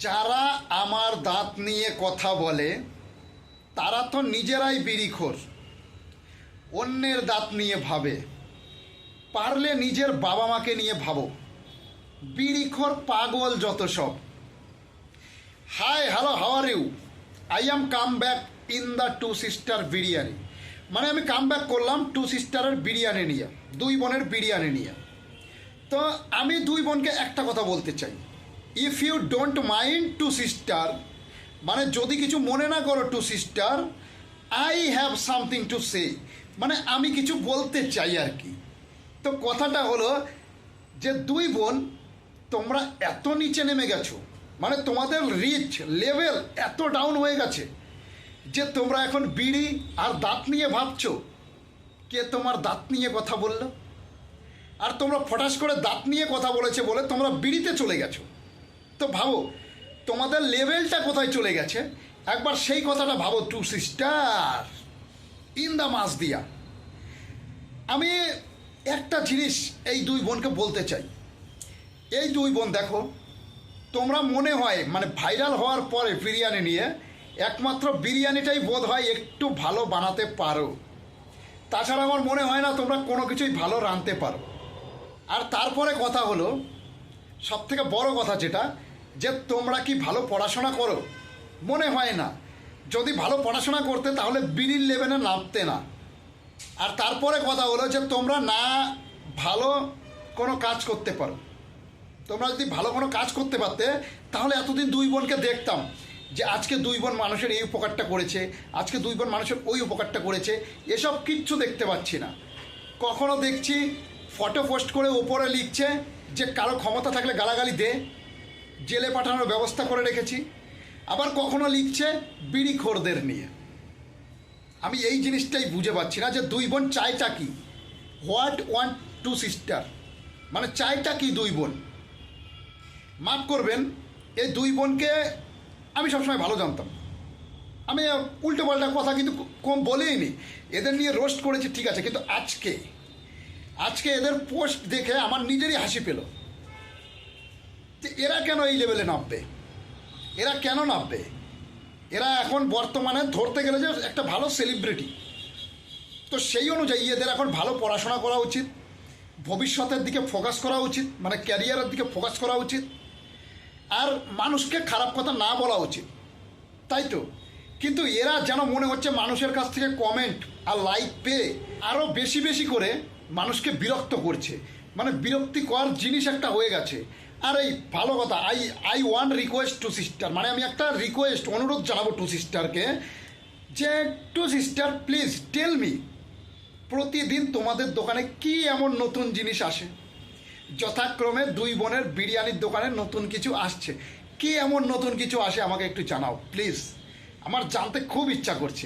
যারা আমার দাঁত নিয়ে কথা বলে, তারা তো নিজেরাই বিড়িখোর। অন্যের দাঁত নিয়ে ভাবে। পারলে নিজের বাবা মাকে নিয়ে ভাবো। বিড়িখোর পাগল যত সব। Hi, hello, how are you? I am come back in the two sister biryani. মানে আমি কাম ব্যাক করলাম টু সিস্টারের বিরিয়ানি নিয়ে, দুই বোনের বিরিয়ানি নিয়ে। তো আমি দুই বোনকে একটা কথা বলতে চাই। If you don't mind two sister মানে যদি কিছু মনে না করো two sister I have something to say মানে আমি কিছু বলতে চাই আর কি। তো কথাটা হলো যে দুই বোন, তোমরা এত নিচে নেমে গেছো মানে তোমাদের রিচ লেভেল এত ডাউন হয়ে গেছে, যে তোমরা এখন বিড়ি আর দাঁত নিয়ে ভাবছ, কে তোমার দাঁত নিয়ে কথা বলল? আর তোমরা ফটাস করে দাঁত নিয়ে কথা বলেছে বলে তোমরা বিড়িতে চলে গেছো। তো ভাবো, তোমাদের লেভেলটা কোথায় চলে গেছে? একবার সেই কথাটা ভাবো two sister in the mass দিয়া। আমি একটা জিনিস এই দুই বোনকে বলতে চাই। এই দুই বোন দেখো, তোমরা মনে হয় মানে ভাইরাল হওয়ার পরে বিরিয়ানি নিয়ে, একমাত্র বিরিয়ানিটাই বোধ হয় একটু ভালো বানাতে পারো। তাছাড়া আমার মনে হয় না তোমরা কোনো কিছুই ভালো রাঁধতে পারো। আর তারপরে কথা হলো সব থেকে বড় কথা যেটা যে তোমরা কি ভালো পড়াশোনা করো? মনে হয় না। যদি ভালো পড়াশোনা করতে, তাহলে বিড়ির লেভেলে নামতে না। আর তারপরে কথা হলো যে, তোমরা না ভালো কোনো কাজ করতে পারো। তোমরা যদি ভালো কোনো কাজ করতে পারতে, তাহলে এতদিন দুই বোনকে দেখতাম যে, আজকে দুই বোন মানুষের এই উপকারটা করেছে, আজকে দুই বোন মানুষের ওই উপকারটা করেছে, এসব কিচ্ছু দেখতে পাচ্ছি না। কখনো দেখছি ফটো পোস্ট করে ওপরে লিখছে যে, কারও ক্ষমতা থাকলে গালাগালি দে। জেলে পাঠানোর ব্যবস্থা করে রেখেছি। আবার কখনো লিখছে বিড়িখোরদের নিয়ে। আমি এই জিনিসটাই বুঝে পাচ্ছি না যে দুই বোন চায়টা কি? What one two sister? মানে চায়টা কি দুই বোন? মাফ করবেন, এই দুই বোনকে আমি সবসময় ভালো জানতাম। আমি উল্টো পাল্টা কথা কিন্তু কম বলেই নি এদের নিয়ে রোস্ট করেছি, ঠিক আছে, কিন্তু আজকে আজকে এদের পোস্ট দেখে আমার নিজেরই হাসি পেল। এরা কেন এই লেভেলে নামবে? এরা কেন নামবে? এরা এখন বর্তমানে ধরতে গেলে যে একটা ভালো সেলিব্রিটি তো সেই অনুযায়ী এদের এখন ভালো পড়াশোনা করা উচিত, ভবিষ্যতের দিকে ফোকাস করা উচিত মানে ক্যারিয়ারের দিকে ফোকাস করা উচিত, আর মানুষকে খারাপ কথা না বলা উচিত। তাই তো? কিন্তু এরা যেন মনে হচ্ছে মানুষের কাছ থেকে কমেন্ট আর লাইক পেয়ে আরও বেশি বেশি করে মানুষকে বিরক্ত করছে। মানে বিরক্তিকর জিনিস একটা হয়ে গেছে। আর এই ভালো কথা। I I one request two sister মানে আমি একটা রিকোয়েস্ট অনুরোধ জানাব টু সিস্টারকে যে two sister please tell me প্রতিদিন তোমাদের দোকানে কি এমন নতুন জিনিস আসে? যথাক্রমে দুই বোনের বিরিয়ানির দোকানে নতুন কিছু আসছে। কি এমন নতুন কিছু আসে আমাকে একটু জানাও প্লিজ আমার জানতে খুব ইচ্ছা করছে।